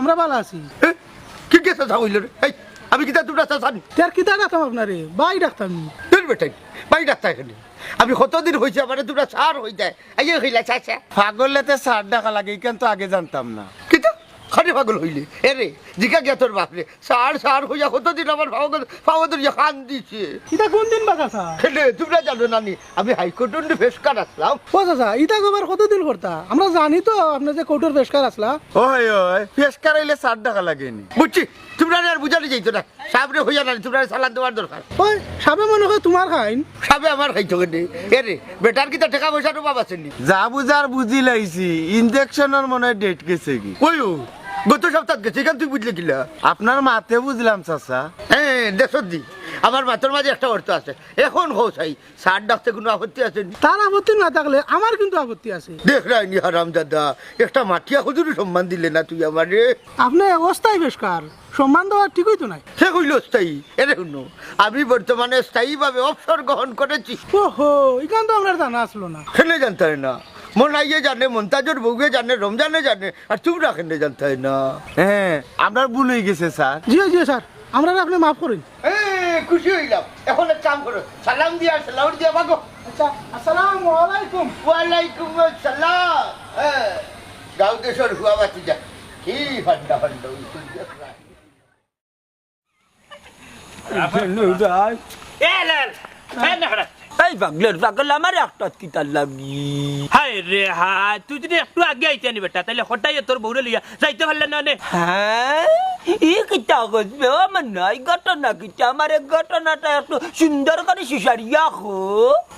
আমরা ভালো আছি। কি কে চাচা হইল রে? আমি কিতা চাচা নি? তার কিতা ডাকতাম আপনারে? বাই ডাকতাম। বেটাই বাই এখানে। আমি কতদিন হয়েছে আমার তোমরা সার হয়ে যায় আইয়ে হইলা চাচা পাগলেতে ষাট টাকা লাগে কিন্তু আগে জানতাম না। কিতা খালি পাগল হইলে? এরে জিকা গিয়া তোর বাপরে? সার সার হইয়া কতদিন আমার পাগল পাগল খান দিছে? ইটা কোন দিন বা চাচা খেলে তোমরা জানো নানি আমি হাইকোর্ট ফেসকার আসলাম। ও চাচা ইটা গোবার কতদিন করতা? আমরা জানি তো আপনি যে কোর্টের পেশকার আসলা। ওই ওই ফেস কারাইলে ষাট টাকা লাগেনি। বুঝছি তোমরা আর বুঝানি যাইতো না। সাবরে হইয়া না তোমরা সালান দেওয়ার দরকার। ওই সাবে মনে হয় তোমার খাইন। সাবে আমার খাইতো কেন। এরে বেটার কিতা টাকা পয়সা তো পাবা চেনি যা বুঝার বুঝি লাইছি ইনজেকশনের মনে ডেট গেছে কি? ওই ও, গত সপ্তাহ গেছে এখান তুই বুঝলে কিলা? আপনার মাতে বুঝলাম চাচা। হ্যাঁ দেশত দি আমার মাথার মাঝে একটা অর্থ আছে। এখন হোস হাই সার ডাকতে কোনো আপত্তি আছে তার আপত্তি না থাকলে আমার কিন্তু আপত্তি আছে। দেখ রাইনি হারাম দাদা একটা মাটিয়া হুজুরি সম্মান দিলে না তুই আমারে আপনি অস্থায়ী পেশকার সম্মান দেওয়া ঠিকই তো নাই। সে কইল স্থায়ী এরে শুনো আমি বর্তমানে স্থায়ীভাবে অবসর গ্রহণ করেছি। ও হো এখান তো আপনার জানা আসলো না। খেলে জানতে হয় না মোনাইয়ে জানে মন্তাজর বউয়ে জানে রমজানে জানে আর তোমরা খেলে জানতে না। হ্যাঁ আপনার ভুল হয়ে গেছে স্যার। জি জি স্যার আমরা আপনি মাফ করেন। এ, খুশি হইলাম। এখন এক কাম করো সালাম দিয়া সালাম দিয়া মাগো আচ্ছা আসসালামু আলাইকুম। ওয়ালাইকুম আসসালাম। হ্যাঁ গাঁও দেশের হুয়া বাতি যা। কি ফান্ডা ফান্ডা এই পাগলের পাগল আমার একটা কিতার লাগি। হাই রে হা তুই যদি একটু আগে আইতে বেটা তাহলে হঠাই তোর বউরে লিয়া যাইতে পারলে না নে। হ্যাঁ? ই কিতা গজবে ও আমার নাই ঘটনা কিতা আমার ঘটনাটা একটু সুন্দর করে সুসারিয়া হো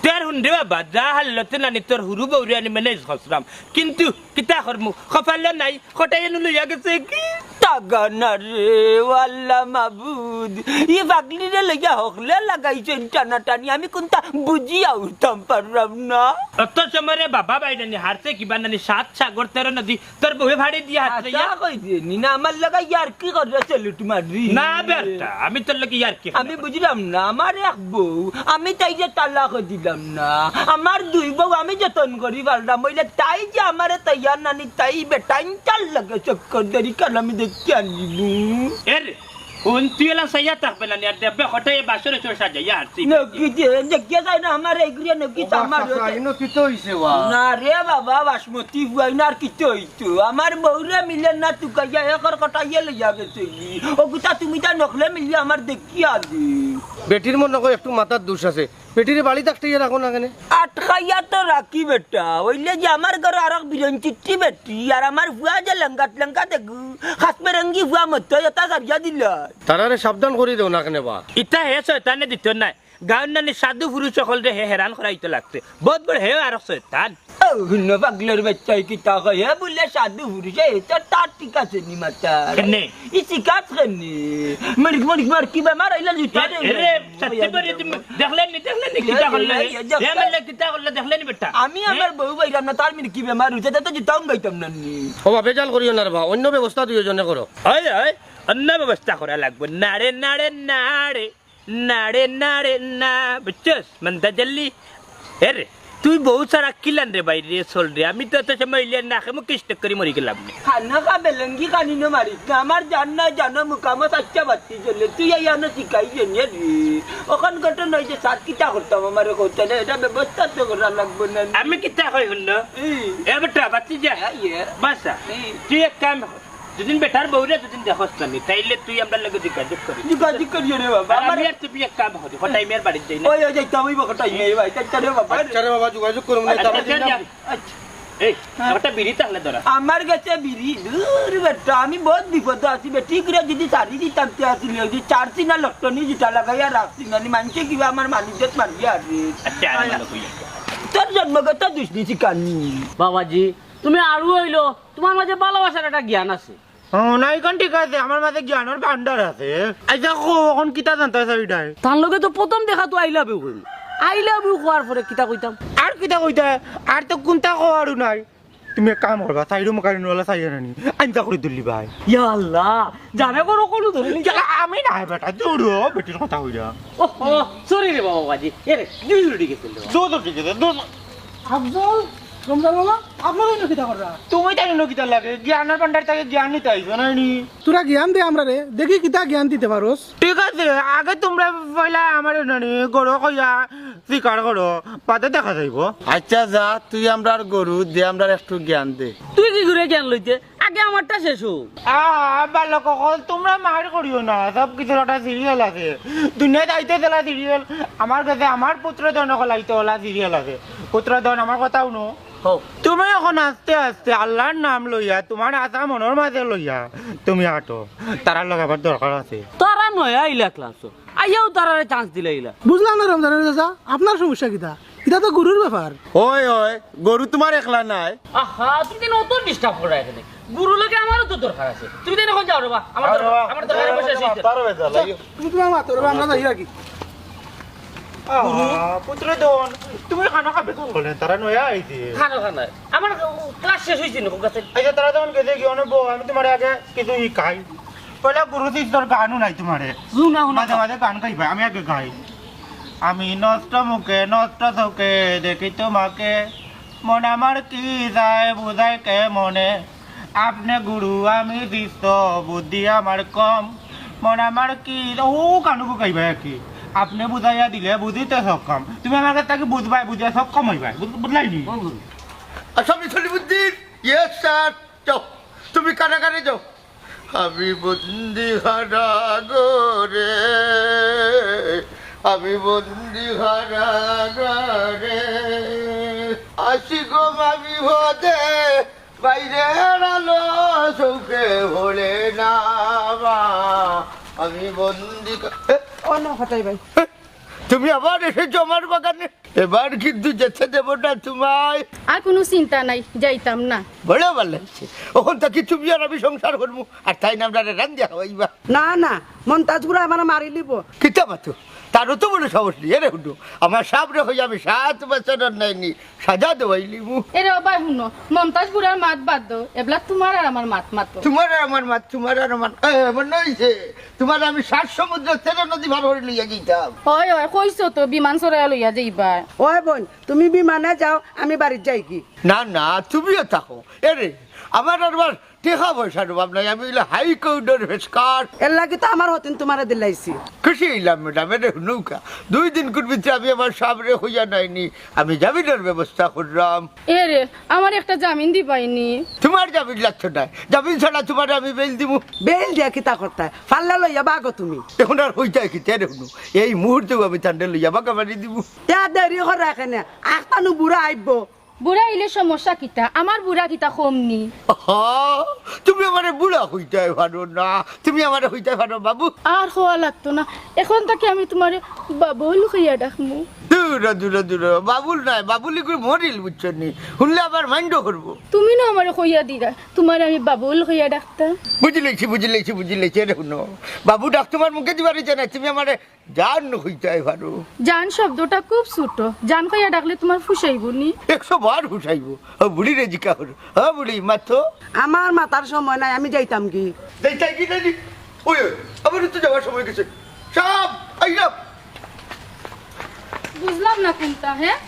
তোর হুন্ডে বাবা যা হাল্লতে নানি তোর হুরু বউরে আনি মেনে খসরাম কিন্তু কিতা করমু? খফালে নাই হঠাই এনু লইয়া গেছে কি? টাগানা রে ওয়াল্লা মাবুদ। ই পাগলি রে লইয়া হকলে লাগাইছেন টানা টানি আমি কোনটা বুঝিয়া উঠতাম পারলাম না। অত সময় বাবা বাইরানি হারছে কিবা নানি সাত সাগর তেরো নদী তোর বউয়ে ভাড়ি দিয়া হাত আচ্ছা না আমার লাগা ইয়ার কি করে চলে তোমার না বেটা আমি তোর লোক ইয়ার কি আমি বুঝলাম না আমার এক বউ আমি তাই যে তালাক দিলাম না আমার দুই বউ আমি যতন করি পারলাম বইলে তাই যে আমার তাইয়ার নানি তাই বেটাইন চাল লাগে চক্কর দেরি কাল আমি দেখতে আনিব এর আমার নকি আমার না রে বাবা বাসমতি বুয়াই না আর কিছু হইতো আমার বউরে মিলে না তুকাইয়া একর কটাইয়া লইয়া গেছে ও গুতা তুমি তা নখলে মিলিয়ে আমার দেখিয়া দি বেটির মনে করে একটু মাথার দোষ আছে বেটির বাড়ি থাকতে রাখো না কেন? আটকাইয়া তো রাখি বেটা ওইলে যে আমার ঘর আর চিঠি বেটি আর আমার ভুয়া যে লঙ্কাত লঙ্কা দেখু হাত মেরঙ্গি ভুয়া মতো এটা সারিয়া দিল। তারারে সাবধান করে দেও না কেন বা। ইটা হে শয়তানে দিত নাই গাঁৱৰ নানি সাধু পুরুষ সকল হে হেৰাণ কৰাইতো লাগতে। বহুত বড় হে আৰু শয়তান। ভিন্ন পাগলের বাচ্চাই কি তা কয়ে বলে সাধু পুরুষে এটা তার ঠিক আছে নি মাতা কেনে? ই শিকাত কেনে মরিক মরিক মার কি বেমার আইলা জুতা এৰে সত্যি কৰি তুমি দেখলে নি দেখলে নি কিতা কৰলে হে মাৰলে কিতা কৰলে দেখলে নি বেটা আমি আমার বউ বাইরাম না তার মির কি বেমার হইছে তা তো জুতাও গাইতাম না নি ও বা বেজাল করিও না রে বা অন্য ব্যবস্থা দুইজনে করো হয় হয় অন্য ব্যৱস্থা কৰা লাগব নাৰে নাৰে নাৰে নাৰে নাৰে না বুঝছস মন্দা জল্লি এরে তুই বহুত সারা কিলান রে বাইরে চল রে। আমি তো এত সময় ইলিয়ান না খেয়ে কিষ্ট করে মরি গেলাম নে। খানা খা বেলঙ্গি খানি না মারি। আমার জান না জানো মুকামা সাচ্চা বাতি চলে। তুই এই আনো শিখাই জেনে রে ওখান ঘটনা যে সাত কিটা করতাম আমার কইতে না এটা ব্যবস্থা তো করা লাগবে না। আমি কিতা কই এই, এ বেটা বাতি যা। ইয়ে। বাসা তুই এক কাম কর। দুদিন বেটার বউরে দুদিন দেখস না নি, তাইলে তুই আমরা লগে যোগাযোগ করি যোগাযোগ করিও রে বাবা। আমার আর তুমি এক কাম করি হঠাই মেয়ের বাড়িতে যাই না। ওই ওই যাইতাম ওই বকটাই নেই ভাই চাচা রে বাবা। আচ্ছা রে বাবা যোগাযোগ করুন না? আচ্ছা, আচ্ছা, যা। আচ্ছা। এই একটা বিড়ি তাহলে ধরা আমার কাছে বিড়ি দূর বেটা আমি বহুত বিপদ আছি বে ঠিক রে যদি সারি দিতাম তে আসিল যদি চার সিনা লটনি যেটা লাগাইয়া রাখছি না মানুষে কিবা আমার মালিকত মারবি আর। আচ্ছা তোর জন্মগত দুষ্ণীতি কানি বাবাজি তুমি আরও হইল। তোমার মাঝে ভালোবাসার একটা জ্ঞান আছে। নাই কোন ঠিক আছে আমার মাঝে জ্ঞানের ভান্ডার আছে। আচ্ছা কো এখন কিতা জানতে ওইটাই তার লগে তো প্রথম দেখা তো আই লাভ ইউ কইল আই লাভ ইউ কোয়ার পরে কিতা কইতাম। আর কিতা কইতা? আর তো কোনটা কোয়ারও নাই। তুমি এক কাম করবা চাইরো মুখারি নহলে চাই নানি আঞ্জা করে দিলি ভাই ইয়া আল্লাহ জানে করো কোনো ধরলি আমি নাই বেটা দৌড়ো বেটির কথা হইরা সরি রে বাবা বাজি এ রে দুই উল্টি গেছিল দৌড় ঠিক আছে রমজান আপনারই তুমি তাই নকিতা লাগে জ্ঞানের ভান্ডার থেকে জ্ঞান নিতে আইছো না নি? তোরা জ্ঞান দে আমরা রে দেখি কিতা জ্ঞান দিতে পারোস। ঠিক আছে আগে তোমরা পয়লা আমার নানি গরু কইয়া স্বীকার করো পাতে দেখা যাইব। আচ্ছা যা তুই আমরা গরু দে আমরা একটু জ্ঞান দে। তুই কি ঘুরে জ্ঞান লইতে? আগে আমারটা শেষ হোক। তোমরা মার করিও না সব কিছু একটা সিরিয়াল আছে। দুনিয়াতে আইতে দেলা সিরিয়াল আমার কাছে আমার পুত্র ধন কলাইতে ওলা সিরিয়াল আছে। পুত্র ধন আমার কথাও নো তুমি এখন আস্তে আস্তে আল্লাহর নাম লইয়া তোমার আশা মনের মাঝে লইয়া তুমি হাঁটো তারার লগাবার দরকার আছে। তারা নয় আইলা ক্লাস আইয়াও তারারে চান্স দিলে আইলা। বুঝলাম না রমজানের চাচা আপনার সমস্যা কিতা এটা তো গুরুর ব্যাপার। ওই ওই গরু তোমার একলা নাই। আহা তুমি দেন অত ডিস্টার্ব করে এখানে। গুরু লোকে আমারও তো দরকার আছে। তুমি দেন এখন যাও রে বা আমার দরকার- আমার দরকার বসে আছে। তুমি তোমার মাতো রে আমরা যাই কি। পুত্র তুমি খানা খাবে তারা নয়া আইছে। খানা খানা আমার ক্লাস শেষ আচ্ছা তারা তখন গেছে কি অনেক আমি তোমার আগে কিছু ই খাই পয়লা গুরু শিষ্যর গানও নাই তোমারে। শুনা শুনা মাঝে মাঝে গান গাইবা আমি আগে গাই। আমি নষ্ট মুখে নষ্ট চোখে দেখি তোমাকে। মন আমার কি যায় বুঝায় কে মনে আপনি গুরু আমি শিষ্য বুদ্ধি আমার কম। মন আমার কি ও গানকো গাইবা কি আপনি বুঝাইয়া দিলে বুঝিতে সক্ষম। তুমি আমার কাছে তাকে বুঝবাই বুঝিয়া সক্ষম হইবা বুঝলাইনি আসামি সলিমুদ্দিন ইয়েস স্যার যাও। তুমি কানে কানে যাও। আমি বন্দি হারা গোরে আমি বন্দি হারা গোরে। আসি গো আমি হতে বাইরে আলো চৌকে ভোলে না। আমি বন্দি অন্য ফাটাই ভাই। তুমি আবার এসেছ আমার বাগানে? এবার কিন্তু যেতে দেব না তোমায়। আর কোনো চিন্তা নাই যাইতাম না। বড় ভালো লাগছে ওখান থেকে তুমি আর আমি সংসার করব। আর তাই না আমরা রান্দিয়া হইবা। না না মন্তাজগুলো আমার মারি লিব কিতা মাতো? তারও তো বলে সমস্যা নেই। এরে হুডু আমার সাবরে হয়ে আমি সাত বছরের নাইনি সাজা দেওয়াইলি মু এরে বাবা শুনো মমতাজ বুড়ার মাত বাদ দো এবলা তোমার আর আমার মাত মাত। তোমার আর আমার মা তোমার আর আমার এ, এমন নইছে তোমার আমি সাত সমুদ্র তেরো নদী ভার করে লইয়া গেছিলাম হয় হয় কইছো তো বিমান চড়াই লইয়া যাইবা। ওই বোন তুমি বিমানে যাও আমি বাড়ির যাই কি? না না তুমিও থাকো। এরে আমার আর আমার টেকা পয়সার নাই আমি হইলে হাইকোর্টের ফেসকার। এর লাগি তো আমার হতেন তোমার দিলাইছি। খুশি হইলাম ম্যাডাম এরে নৌকা। দুই দিন কোন ভিতরে আমি আমার সাবরে হইয়া নাইনি আমি জামিনের ব্যবস্থা করলাম। এরে আমার একটা জামিন দিবাইনি। তোমার জামিন লাগছে না জামিন ছাড়া তোমার আমি বেল দিব বেল দিয়া কিতা করতা? ফাল্লা লইয়া বাগো তুমি। এখন আর হইতে কি তেরে শুনো এই মুহূর্তেও আমি চান্ডে লইয়া বাঁকা মারি দিব তে দেরি করে এখানে আখতানু বুড়া আইব বুড়া ইলে সমস্যা কিতা? আমার বুড়া কিতা কমনি? তুমি আমার বুড়া হইতে পারো না। তুমি আমার হইতে পারো বাবু। আর হওয়া লাগতো না। এখন তাকে আমি তোমার বাবু হইয়া ডাকমু। দূর দূর দূর বাবুল নাই বাবুলি করে মরিল বুঝছ নি? শুনলে আবার মাইন্ড করব। তুমি না আমার হইয়া দিরা তোমার আমি বাবুল হইয়া ডাকতাম। বুঝি লেছি বুঝি লেছি বুঝি লেছি রে শুনো। বাবু ডাক তোমার মুখে দিবার ইচ্ছে না তুমি আমার জান হইতে পারো। জান শব্দটা খুব ছোট। জান হইয়া ডাকলে তোমার ফুসাইব নি? একশো বার হুসাইবো ও বুড়ি রে জিকা হলো ও বুড়ি মাথো আমার মাতার সময় নাই আমি যাইতাম কি? দেখতাই কি জানি ওই আবার তো যাওয়ার সময় গেছে। সব আইলাম। বুঝলাম না কোনটা হ্যাঁ?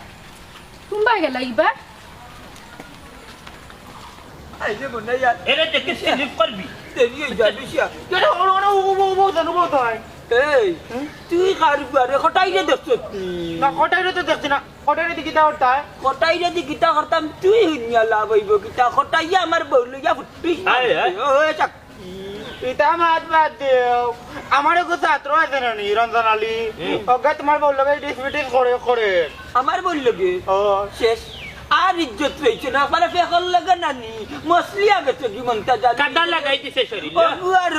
কুম্বা গেলা এইবার? এরে দেখে স্লিপ করবি। দেরি হয়ে যায় বেশিয়া কেন ওরা ওরা ও ও ও জানো বলতো হয় এই তুই কারি বারে কটাই রে দেখছ না কটাই তো দেখছি না। কটাই রে কিতা করতা হয় কটাই রে দি গীতা করতাম তুই হুনিয়া লাভ হইব গীতা কটাই আমার বউ লইয়া ফুটি আয়, আয়। ওই চাক। ইতা মাত বাদ দেও। আমার একটু ছাত্র আছে না নি রঞ্জন আলী। ওকে তোমার বলল ডিসপিটিস করে করে আমার বল লগে? ও শেষ। আর ইজ্জত রয়েছে না আমার ফেকল লাগে নানি। মসলিয়া গেছে কি মনটা জানি কাদা লাগাই দিছে শরীরে অগুয়ার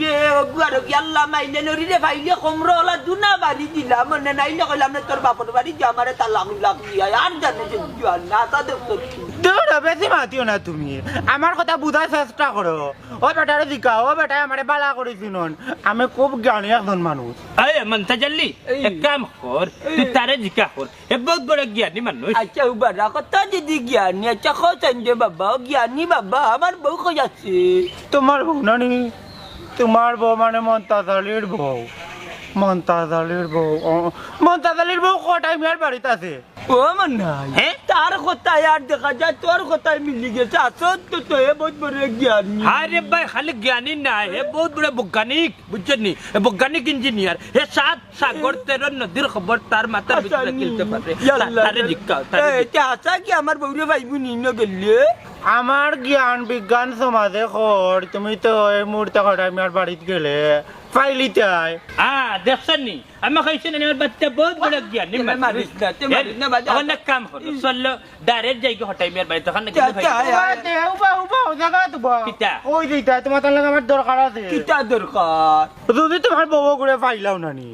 রে অগুয়ার আল্লাহ মাইলে নরি রে ভাইলে কমরো ওলা দুনা বাড়ি দিলাম মনে নাইলে কইলাম না তোর বাপর বাড়ি যে আমারে তালাক লাগ আর জানে যে না তা দেখতো দৌড় বেশি মাতিও না তুমি। আমার কথা বুঝার চেষ্টা করো ও বেটারে জিকা ও বেটায় আমারে বালা করেছিল আমি খুব জ্ঞানী একজন মানুষ আরে মন্তা জাল্লি এক কাম কর তুই তারে জিকা কর এ বহুত বড় জ্ঞানী মানুষ আচ্ছা উবারা কথা যদি জ্ঞানী আচ্ছা খোঁজেন যে বাবা জ্ঞানী বাবা আমার বউ খোঁজ আছে। তোমার বউ নানি তোমার বউ মানে মন্তাজ আলীর বউ মন্তাজ আলীর বউ ও, মন্তাজ আলীর বউ কটাই মেয়ের বাড়িতে আছে? ও মনাই হ্যাঁ? তার কথায় আর দেখা যায় তোর কথায় মিলি গেছে। আসল তো তো এ বহুত বড় জ্ঞানী। আরে ভাই খালি জ্ঞানী না হে বহুত বড় বৈজ্ঞানিক বুঝছেন নি? বৈজ্ঞানিক ইঞ্জিনিয়ার। হে সাত সাগর তেরো নদীর খবর তার মাথার ভিতরে কিনতে পারে। তারে জিকা তারে জিকা। আচ্ছা কি আমার বউরে ভাইবু নিন গেলে? আমার জ্ঞান বিজ্ঞান সমাজে খর তুমি তো এই মুহূর্তে মেয়ের বাড়িতে গেলে। ফাইলিতাই আ দেখছেন নি? না তে না, তে না, এক কাম করো চলল ডাইরেক্ট যাই হটাই মেয়ের বাড়ি তখন নাকি চা, ভাই চা, উবা উবা জায়গা তো কিতা? ওই দিতা তোমার তার লাগে আমার দরকার আছে কিটা দরকার যদি তোমার বউ ঘুরে পাইলাও নানি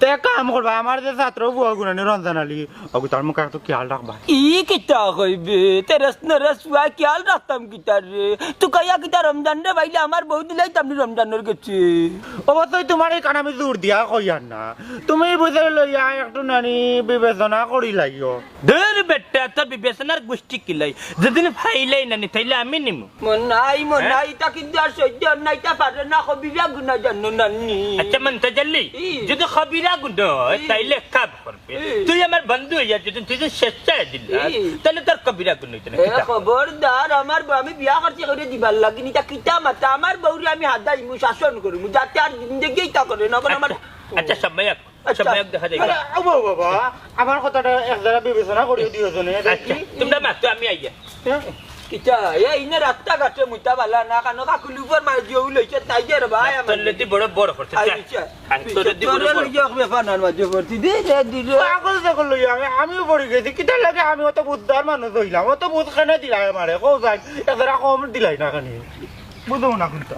তো এক কাম করবা আমার যে ছাত্র বউ গুণানি রঞ্জন আলী অগু তার মুখে একটু খেয়াল রাখবা ই কিতা কইবে তেরস নরস হুয়া খেয়াল রাখতাম কিতা রে তু কয়া কিতা রমজান রে ভাইলে আমার বউ দিলাই তামনি রমজানের গেছে অবশ্যই তোমার এই কান আমি জোর দিয়া কইয়ার না তুমি বুঝে লইয়া একটু নানি বিবেচনা করি লাগিও ধর বেটা তোর বিবেচনার গোষ্ঠী কিলাই যেদিন ফাইলাই নানি তাইলে আমি নিমু। মনাই মনাই তা কিন্তু আর সহ্য নাই তা পারে না কবিরা গুনা জানো নানি। আচ্ছা মনটা জানলি? যদি খবিরা ই। তাইলে কাম করবে তুই আমার বন্ধু হইয়া যদি তুই যে স্বেচ্ছায় দিল। তাহলে তোর কবিরা গুণ হইতো না? খবরদার আমার বউ- আমি বিয়া করছি করে দিবার লাগিনি তা কিতা মাতা আমার বউরে আমি হাদাই মু শাসন করি মু যাতে আর জিন্দগি তা করে না আমার আচ্ছা সময় আচ্ছা। সময় দেখা যায়। বাবা আমার কথাটা এক জায়গা বিবেচনা করিও দিও জনে আচ্ছা তোমরা মাতো আমি আইয়া। কিতা এ ইনে রাস্তা ঘাটে মুতা বালা না কানো কাকুলি উপর মার লইছে তাই যে রে ভাই আমার লেদি বড় আচ্ছা তোর মাঝে দে দে দিলে পাগল দেখল লইয়া আমি আমিও পড়ে গেছি কিতার লাগে আমি অত বুদ্ধার মানুষ হইলাম অত বুধ খানে দিলাই আমারে যাই কম দিলাই না খানি বুঝো না কিন্তু